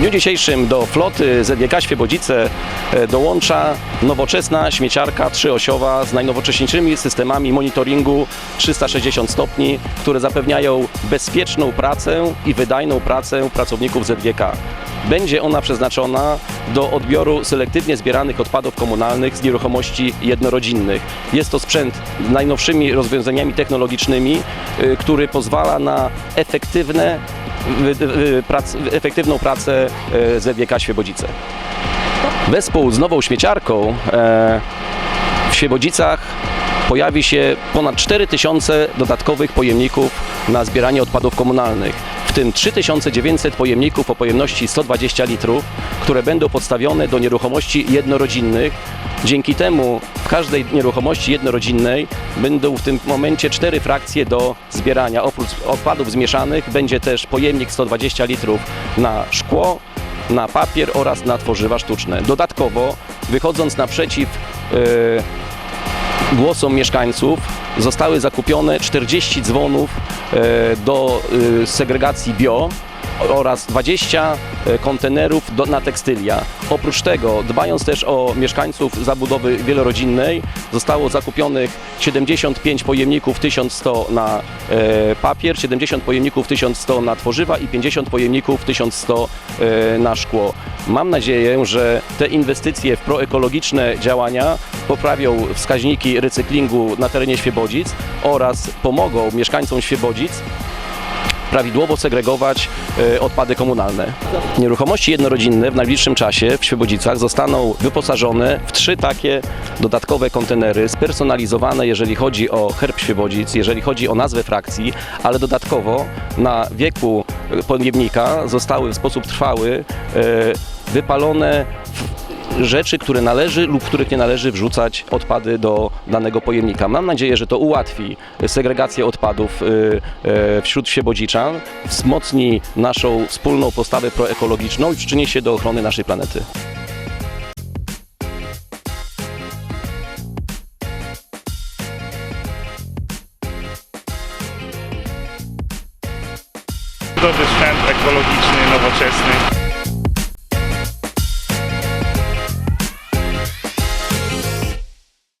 dniu dzisiejszym do floty ZGK Świebodzice e, dołącza nowoczesna śmieciarka trzyosiowa z najnowocześniejszymi systemami monitoringu 360 stopni, które zapewniają bezpieczną pracę i wydajną pracę pracowników ZGK. Będzie ona przeznaczona do odbioru selektywnie zbieranych odpadów komunalnych z nieruchomości jednorodzinnych. Jest to sprzęt z najnowszymi rozwiązaniami technologicznymi, y, który pozwala na efektywne, prac, efektywną pracę y, ZGK Świebodzice. Wespół z nową śmieciarką e, w Świebodzicach pojawi się ponad 4000 dodatkowych pojemników na zbieranie odpadów komunalnych, w tym 3900 pojemników o pojemności 120 litrów, które będą podstawione do nieruchomości jednorodzinnych. Dzięki temu każdej nieruchomości jednorodzinnej będą w tym momencie cztery frakcje do zbierania. Oprócz odpadów zmieszanych będzie też pojemnik 120 litrów na szkło, na papier oraz na tworzywa sztuczne. Dodatkowo, wychodząc naprzeciw e, głosom mieszkańców, zostały zakupione 40 dzwonów e, do e, segregacji bio oraz 20 e, kontenerów do, na tekstylia. Oprócz tego, dbając też o mieszkańców zabudowy wielorodzinnej, zostało zakupionych 75 pojemników 1100 na e, papier, 70 pojemników 1100 na tworzywa i 50 pojemników 1100 e, na szkło. Mam nadzieję, że te inwestycje w proekologiczne działania poprawią wskaźniki recyklingu na terenie Świebodzic oraz pomogą mieszkańcom Świebodzic prawidłowo segregować e, odpady komunalne. Nieruchomości jednorodzinne w najbliższym czasie w Świebodzicach zostaną wyposażone w trzy takie dodatkowe kontenery spersonalizowane, jeżeli chodzi o herb Świebodzic, jeżeli chodzi o nazwę frakcji, ale dodatkowo na wieku pojemnika zostały w sposób trwały e, wypalone rzeczy, które należy lub których nie należy wrzucać odpady do danego pojemnika. Mam nadzieję, że to ułatwi segregację odpadów y, y, wśród Świebodziczan, wzmocni naszą wspólną postawę proekologiczną i przyczyni się do ochrony naszej planety. Dobry sprzęt ekologiczny, nowoczesny.